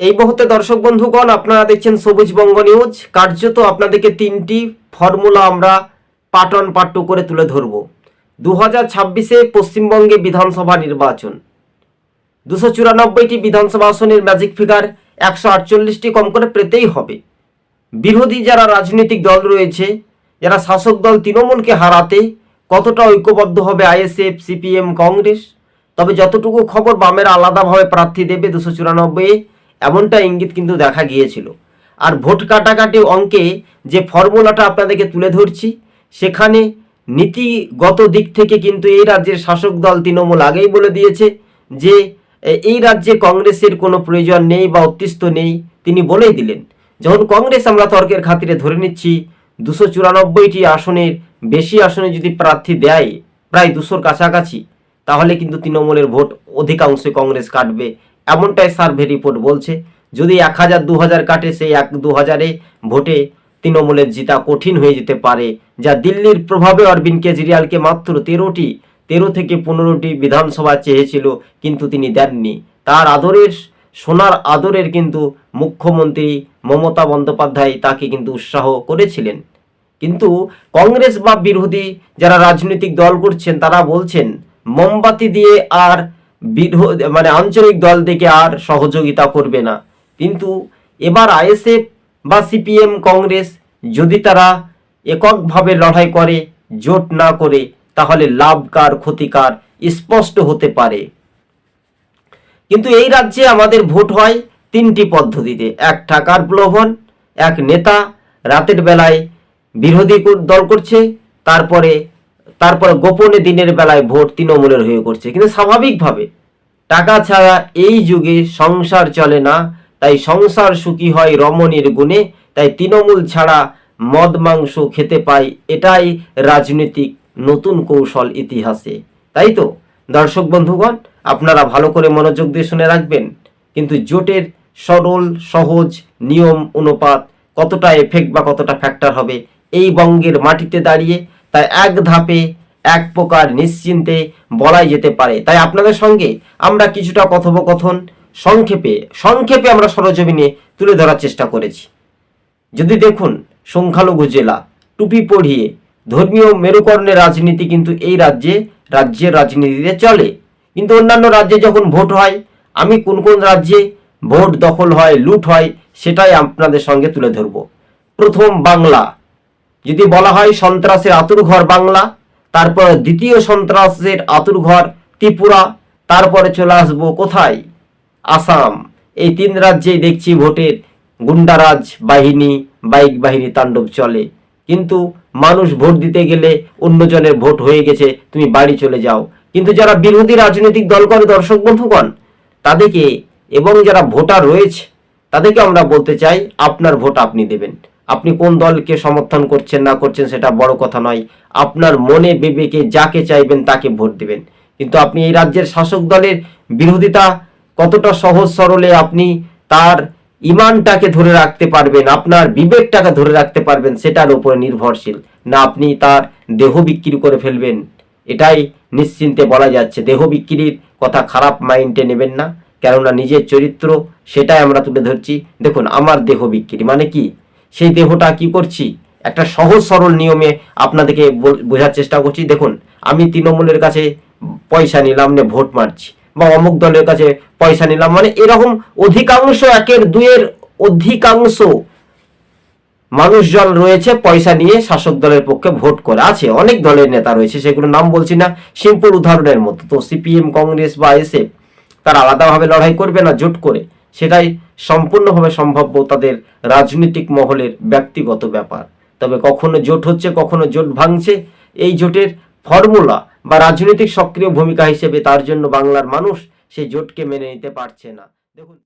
এই মুহূর্তে দর্শক বন্ধুগণ, আপনারা দেখছেন সবুজ বঙ্গ নিউজ। কার্যত আপনাদেরকে তিনটি ফর্মুলা আমরা পাটন পাট্টু করে তুলে ধরব। দু হাজার ছাব্বিশে পশ্চিমবঙ্গে বিধানসভা নির্বাচন। দুশো চুরানব্বইটি বিধানসভা আসনের ম্যাজিক ফিগার একশো আটচল্লিশটি কম করে পেতেই হবে। বিরোধী যারা রাজনৈতিক দল রয়েছে, যারা শাসক দল তৃণমূলকে হারাতে কতটা ঐক্যবদ্ধ হবে আইএসএফ, সিপিএম, কংগ্রেস, তবে যতটুকু খবর বামের আলাদাভাবে প্রার্থী দেবে দুশো চুরানব্বই এমনটা ইঙ্গিত কিন্তু দেখা গিয়েছিল। আর ভোট কাটাকাটি অঙ্কে যে ফর্মুলাটা আপনাদেরকে তুলে ধরছি, সেখানে নীতিগত দিক থেকে কিন্তু এই রাজ্যের শাসক দল তৃণমূল আগেই বলে দিয়েছে যে এই রাজ্যে কংগ্রেসের কোনো প্রয়োজন নেই বা অতিষ্ঠ নেই, তিনি বলেই দিলেন। যখন কংগ্রেস আমরা তর্কের খাতিরে ধরে নিচ্ছি, দুশো চুরানব্বইটি আসনের বেশি আসনে যদি প্রার্থী দেয়, প্রায় দুশোর কাছাকাছি, তাহলে কিন্তু তৃণমূলের ভোট অধিকাংশে কংগ্রেস কাটবে এমনটাই সার্ভে রিপোর্ট বলছে। যদি এক হাজার, দু হাজার কাটে, সেই এক, দু হাজারে ভোটে তৃণমূলের জিতা কঠিন হয়ে যেতে পারে, যা দিল্লির প্রভাবে অরবিন্দ কেজরিওয়ালকে মাত্র তেরোটি, তেরো থেকে পনেরোটি বিধানসভা চেয়েছিল, কিন্তু তিনি দেননি। তার আদরের, সোনার আদরের কিন্তু মুখ্যমন্ত্রী মমতা বন্দ্যোপাধ্যায় তাকে কিন্তু উৎসাহ করেছিলেন। কিন্তু কংগ্রেস বা বিরোধী যারা রাজনৈতিক দল করছেন, তারা বলছেন, মোমবাতি দিয়ে আর বিরোধ মানে আঞ্চলিক দল থেকে আর সহযোগিতা করবে না। কিন্তু এবার আইএসএফ বা সিপিএম, কংগ্রেস যদি তারা এককভাবে লড়াই করে, জোট না করে, তাহলে লাভকার, ক্ষতিকার স্পষ্ট হতে পারে। কিন্তু এই রাজ্যে আমাদের ভোট হয় তিনটি পদ্ধতিতে। এক টাকার প্রলোভন, এক নেতা রাতের বেলায় বিরোধী দল করছে, তারপরে তারপরে গোপনে দিনের বেলায় ভোট তৃণমূলের হয়ে করছে। কিন্তু স্বাভাবিকভাবে টাকা ছাড়া এই যুগে সংসার চলে না, তাই সংসার সুখী হয় রমণীর গুণে, তাই তৃণমূল ছাড়া মদ মাংস খেতে পাই এটাই রাজনৈতিক নতুন কৌশল ইতিহাসে। তাই তো? দর্শক বন্ধুগণ, আপনারা ভালো করে মনোযোগ দিয়ে শুনে রাখবেন, কিন্তু জোটের সরল, সহজ নিয়ম অনুপাত কতটা এফেক্ট বা কতটা ফ্যাক্টর হবে, এই বঙ্গের মাটিতে দাঁড়িয়ে তাই এক ধাপে, এক প্রকার নিশ্চিন্তে বলাই যেতে পারে। তাই আপনাদের সঙ্গে আমরা কিছুটা কথোপকথন সংক্ষেপে সংক্ষেপে আমরা সরজমিনে তুলে ধরার চেষ্টা করেছি। যদি দেখুন, সংখ্যালঘু জেলা, টুপি পরিয়ে ধর্মীয় মেরুকরণের রাজনীতি কিন্তু এই রাজ্যে, রাজ্যের রাজনীতিতে চলে। কিন্তু অন্যান্য রাজ্যে যখন ভোট হয়, আমি কোন কোন রাজ্যে ভোট দখল হয়, লুট হয়, সেটাই আপনাদের সঙ্গে তুলে ধরব। প্রথম বাংলা যদি বলা হয় সন্ত্রাসের আতুরঘর বাংলা, তারপর দ্বিতীয় সন্ত্রাসের আতুরঘর ত্রিপুরা, তারপরে চলে আসব কোথায়? আসাম। এই তিন রাজ্যেই দেখছি ভোটের গুন্ডারাজ বাহিনী, বাইক বাহিনী তাণ্ডব চলে। কিন্তু মানুষ ভোট দিতে গেলে অন্যজনের ভোট হয়ে গেছে, তুমি বাড়ি চলে যাও। কিন্তু যারা বিরোধী রাজনৈতিক দল করে দর্শক বন্ধুগণ, তাদেরকে এবং যারা ভোটার রয়েছে, তাদেরকে আমরা বলতে চাই, আপনার ভোট আপনি দেবেন। আপনি কোন দলকে সমর্থন করছেন, না করছেন সেটা বড় কথা নয়। আপনার মনে বিবেকে যাকে চাইবেন তাকে ভোট দেবেন। কিন্তু আপনি এই রাজ্যের শাসক দলের বিরোধিতা কতটা সহজ সরলে আপনি তার ইমানটাকে ধরে রাখতে পারবেন, আপনার বিবেকটাকে ধরে রাখতে পারবেন, সেটার উপরে নির্ভরশীল। না আপনি তার দেহ বিক্রি করে ফেলবেন, এটাই নিশ্চিন্তে বলা যাচ্ছে। দেহ বিক্রির কথা খারাপ মাইন্ডে নেবেন না, কেননা নিজের চরিত্র সেটাই আমরা তুলে ধরছি। দেখুন, আমার দেহ বিক্রি মানে কি? সেই দেহটা কি করছি? একটা সহজ সরল নিয়মে আপনাদেরকে বোঝার চেষ্টা করছি। দেখুন, আমি তৃণমূলের কাছে পয়সা নিলাম নে ভোট মারছি বা অমুক দলের কাছে পয়সা নিলাম মানে এরকম অধিকাংশ একের দুয়ের অধিকাংশ মানুষজন রয়েছে পয়সা নিয়ে শাসক দলের পক্ষে ভোট করে। আছে, অনেক দলের নেতা রয়েছে, সেগুলো নাম বলছি না। সিম্পল উদাহরণের মতো তো সিপিএম, কংগ্রেস বা এসএফ, তারা আলাদাভাবে লড়াই করবে না জোট করে। সেটাই সম্পূর্ণভাবে সম্ভাব্য তাদের রাজনৈতিক মহলের ব্যক্তিগত ব্যাপার। তবে কখনো জোট হচ্ছে, কখনো জোট ভাঙছে, এই জোটের ফর্মুলা বা রাজনৈতিক সক্রিয় ভূমিকা হিসেবে তার জন্য বাংলার মানুষ সেই জোটকে মেনে নিতে পারছে না। দেখুন